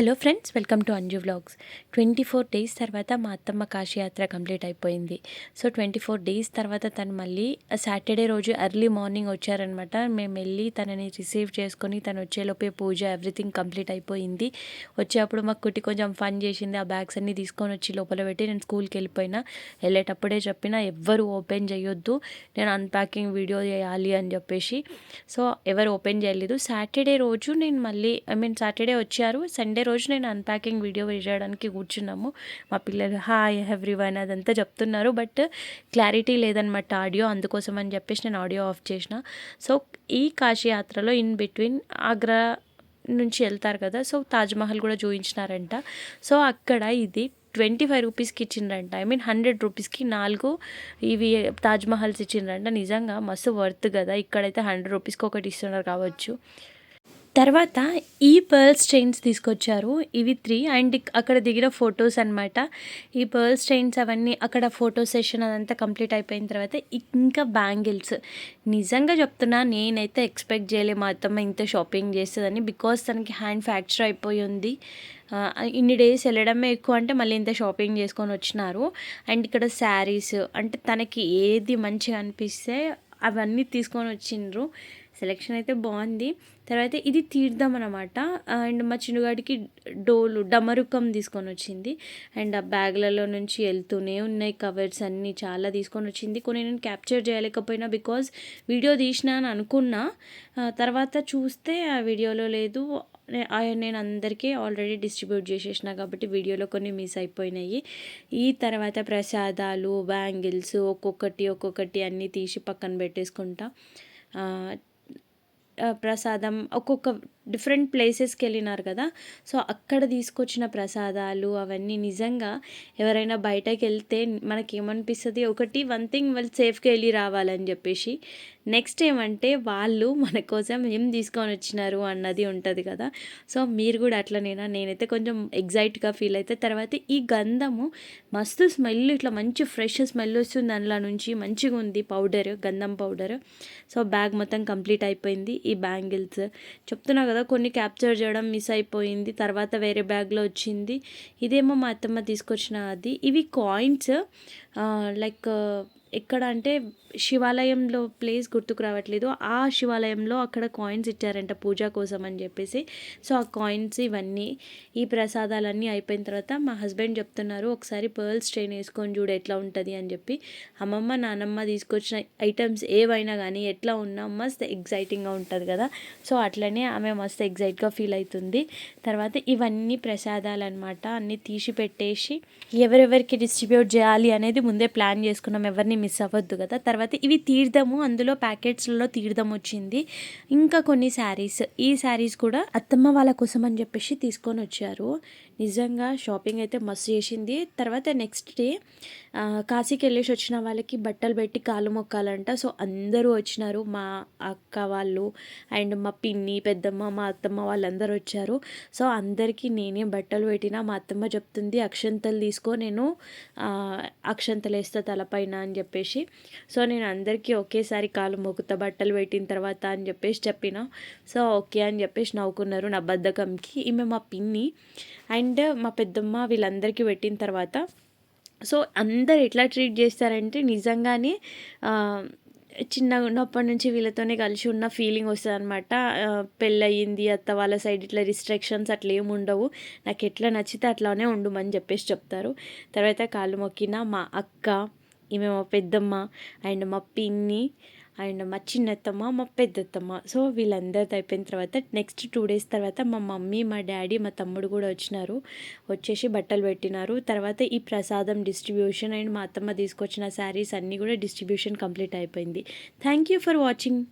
Hello friends welcome to Anju vlogs. Twenty four days తర్వాత మా అత్తమ్మ కాశీయాత్ర కంప్లీట్ అయిపోయింది. సో ట్వంటీ ఫోర్ డేస్ తర్వాత తను మళ్ళీ సాటర్డే రోజు ఎర్లీ మార్నింగ్ వచ్చారనమాట. మేము వెళ్ళి తనని రిసీవ్ చేసుకొని తను వచ్చేలోపే పూజ ఎవ్రీథింగ్ కంప్లీట్ అయిపోయింది. వచ్చేటప్పుడు మాకు కుట్టి కొంచెం ఫన్ చేసింది. ఆ బ్యాగ్స్ అన్నీ తీసుకొని వచ్చి లోపల పెట్టి నేను స్కూల్కి వెళ్ళిపోయినా. వెళ్ళేటప్పుడే చెప్పిన ఎవ్వరు ఓపెన్ చేయొద్దు. నేను అన్ప్యాకింగ్ వీడియో చేయాలి అని చెప్పేసి. సో ఎవరు ఓపెన్ చేయలేదు. సాటర్డే రోజు నేను మళ్ళీ ఐ మీన్ సాటర్డే వచ్చారు. సండే రోజు నేను అన్ప్యాకింగ్ వీడియో వేయడానికి కూర్చున్నాము. మా పిల్లలు హాయ్ ఎవ్రీవన్ అదంతా చెప్తున్నారు. బట్ క్లారిటీ లేదనమాట ఆడియో అందుకోసం అని చెప్పేసి నేను ఆడియో ఆఫ్ చేసిన. సో ఈ కాశీ యాత్రలో ఇన్ బిట్వీన్ ఆగ్రా నుంచి వెళ్తారు కదా సో తాజ్మహల్ కూడా చూపించినారంట సో అక్కడ ఇది ట్వంటీ ఫైవ్ రూపీస్కి ఇచ్చిండ్రంట. ఐ మీన్ హండ్రెడ్ రూపీస్కి నాలుగు ఇవి తాజ్మహల్స్ ఇచ్చిండ్రంట. నిజంగా మస్తు వర్త్ కదా. ఇక్కడైతే హండ్రెడ్ రూపీస్కి ఒకటి ఇస్తున్నారు కావచ్చు. తర్వాత ఈ పర్ల్స్ చైన్స్ తీసుకొచ్చారు. ఇవి త్రీ అండ్ అక్కడ దిగిన ఫొటోస్ అనమాట ఈ పర్ల్స్ చైన్స్ అవన్నీ అక్కడ ఫోటో సెషన్ అదంతా కంప్లీట్ అయిపోయిన తర్వాత ఇంకా బ్యాంగిల్స్. నిజంగా చెప్తున్నా నేనైతే ఎక్స్పెక్ట్ చేయలేము అత్తమ్మ ఇంత షాపింగ్ చేస్తుందని బికాస్ తనకి హ్యాండ్ ఫ్రాక్చర్ అయిపోయి ఉంది. ఇన్ని డేస్ వెళ్ళడమే ఎక్కువ అంటే మళ్ళీ ఇంత షాపింగ్ చేసుకొని వచ్చినారు. అండ్ ఇక్కడ శారీస్ అంటే తనకి ఏది మంచిగా అనిపిస్తే అవన్నీ తీసుకొని వచ్చిండ్రు. సెలెక్షన్ అయితే బాగుంది. తర్వాత ఇది తీర్థం అనమాట అండ్ మా చిన్నగాడికి డోలు డమరుకం తీసుకొని వచ్చింది. అండ్ ఆ బ్యాగ్లలో నుంచి వెళ్తూనే ఉన్నాయి కవర్స్ అన్నీ చాలా తీసుకొని వచ్చింది. కొన్ని నేను క్యాప్చర్ చేయలేకపోయినా బికాజ్ వీడియో తీసిన అని అనుకున్నా. తర్వాత చూస్తే ఆ వీడియోలో లేదు. నేను అందరికీ ఆల్రెడీ డిస్ట్రిబ్యూట్ చేసేసిన కాబట్టి వీడియోలో కొన్ని మిస్ అయిపోయినాయి. ఈ తర్వాత ప్రసాదాలు బ్యాంగిల్స్ ఒక్కొక్కటి ఒక్కొక్కటి అన్నీ తీసి పక్కన పెట్టేసుకుంటా. ప్రసాదం ఒక్కొక్క డిఫరెంట్ ప్లేసెస్కి వెళ్ళినారు కదా. సో అక్కడ తీసుకొచ్చిన ప్రసాదాలు అవన్నీ నిజంగా ఎవరైనా బయటకు వెళ్తే మనకి ఏమనిపిస్తుంది ఒకటి వన్ థింగ్ వాళ్ళు సేఫ్గా వెళ్ళి రావాలని చెప్పేసి. నెక్స్ట్ ఏమంటే వాళ్ళు మన కోసం ఏం తీసుకొని వచ్చినారు అన్నది ఉంటుంది కదా. సో మీరు కూడా అట్లనేనా? నేనైతే కొంచెం ఎగ్జైట్గా ఫీల్ అయితే తర్వాత ఈ గంధము మస్తు స్మెల్ ఇట్లా మంచి ఫ్రెష్ స్మెల్ వస్తుంది అందులో నుంచి. మంచిగా ఉంది పౌడర్ గంధం పౌడర్. సో బ్యాగ్ మొత్తం కంప్లీట్ అయిపోయింది ఈ బ్యాంగిల్స్. చెప్తున్నా కదా కొన్ని క్యాప్చర్ చేయడం మిస్ అయిపోయింది. తర్వాత వేరే బ్యాగ్లో వచ్చింది. ఇదేమో మా అత్తమ్మ తీసుకొచ్చిన అది. ఇవి కాయిన్స్ లైక్ ఎక్కడ అంటే శివాలయంలో ప్లేస్ గుర్తుకు రావట్లేదు. ఆ శివాలయంలో అక్కడ కాయిన్స్ ఇచ్చారంట పూజ కోసం అని చెప్పేసి. సో ఆ కాయిన్స్ ఇవన్నీ ఈ ప్రసాదాలన్నీ అయిపోయిన తర్వాత మా హస్బెండ్ చెప్తున్నారు ఒకసారి పర్ల్స్ ట్రైన్ వేసుకొని చూడు ఎట్లా ఉంటుంది అని చెప్పి. అమ్మమ్మ నానమ్మ తీసుకొచ్చిన ఐటమ్స్ ఏవైనా కానీ ఎట్లా ఉన్నా మస్త్ ఎగ్జైటింగ్గా ఉంటుంది కదా. సో అట్లనే ఆమె మస్తు ఎగ్జైట్గా ఫీల్ అవుతుంది తర్వాత ఇవన్నీ ప్రసాదాలు అనమాట అన్నీ తీసి పెట్టేసి ఎవరెవరికి డిస్ట్రిబ్యూట్ చేయాలి అనేది ముందే ప్లాన్ చేసుకున్నాం. ఎవరిని మిస్ అవ్వద్దు కదా. తర్వాత ఇవి తీర్థము అందులో ప్యాకెట్స్లలో తీర్థం వచ్చింది. ఇంకా కొన్ని శారీస్. ఈ శారీస్ కూడా అత్తమ్మ వాళ్ళ కోసం అని చెప్పేసి తీసుకొని వచ్చారు. నిజంగా షాపింగ్ అయితే మస్తు చేసింది. తర్వాత నెక్స్ట్ డే కాశీకి వెళ్ళేసి వచ్చిన వాళ్ళకి బట్టలు పెట్టి కాలు మొక్కాలంట. సో అందరూ వచ్చినారు. మా అక్క వాళ్ళు అండ్ మా పిన్ని పెద్దమ్మ మా అత్తమ్మ వాళ్ళందరూ వచ్చారు. సో అందరికీ నేనే బట్టలు పెట్టినా. మా అత్తమ్మ చెప్తుంది అక్షంతలు తీసుకో నేను అక్షంతలు వేస్తా తలపైన అని చెప్పి చెప్పేసి. సో నేను అందరికీ ఒకేసారి కాలు మొక్కుత బట్టలు పెట్టిన తర్వాత అని చెప్పేసి చెప్పిన. సో ఓకే అని చెప్పేసి నవ్వుకున్నారు నా బద్ధకంకి. ఈమె మా పిన్ని. అండ్ మా పెద్దమ్మ వీళ్ళందరికీ పెట్టిన తర్వాత. సో అందరు ఎట్లా ట్రీట్ చేస్తారంటే నిజంగానే చిన్నగా ఉన్నప్పటి నుంచి వీళ్ళతోనే కలిసి ఉన్న ఫీలింగ్ వస్తుంది అనమాట పెళ్ళయింది అత్త వాళ్ళ సైడ్ ఇట్లా రిస్ట్రిక్షన్స్ అట్లా ఏమి ఉండవు. నాకు ఎట్లా నచ్చితే అట్లానే ఉండమని చెప్పేసి చెప్తారు. తర్వాత కాళ్ళు మొక్కిన మా అక్క ఈమె మా పెద్దమ్మ అండ్ మా పిన్ని అండ్ మా చిన్నత్తమ్మ మా పెద్దత్తమ్మ. సో వీళ్ళందరితో అయిపోయిన తర్వాత నెక్స్ట్ టూ డేస్ తర్వాత మా మమ్మీ మా డాడీ మా తమ్ముడు కూడా వచ్చినారు. వచ్చేసి బట్టలు పెట్టినారు. తర్వాత ఈ ప్రసాదం డిస్ట్రిబ్యూషన్ అండ్ మా అత్తమ్మ తీసుకొచ్చిన శారీస్ అన్నీ కూడా డిస్ట్రిబ్యూషన్ కంప్లీట్ అయిపోయింది. Thank you for watching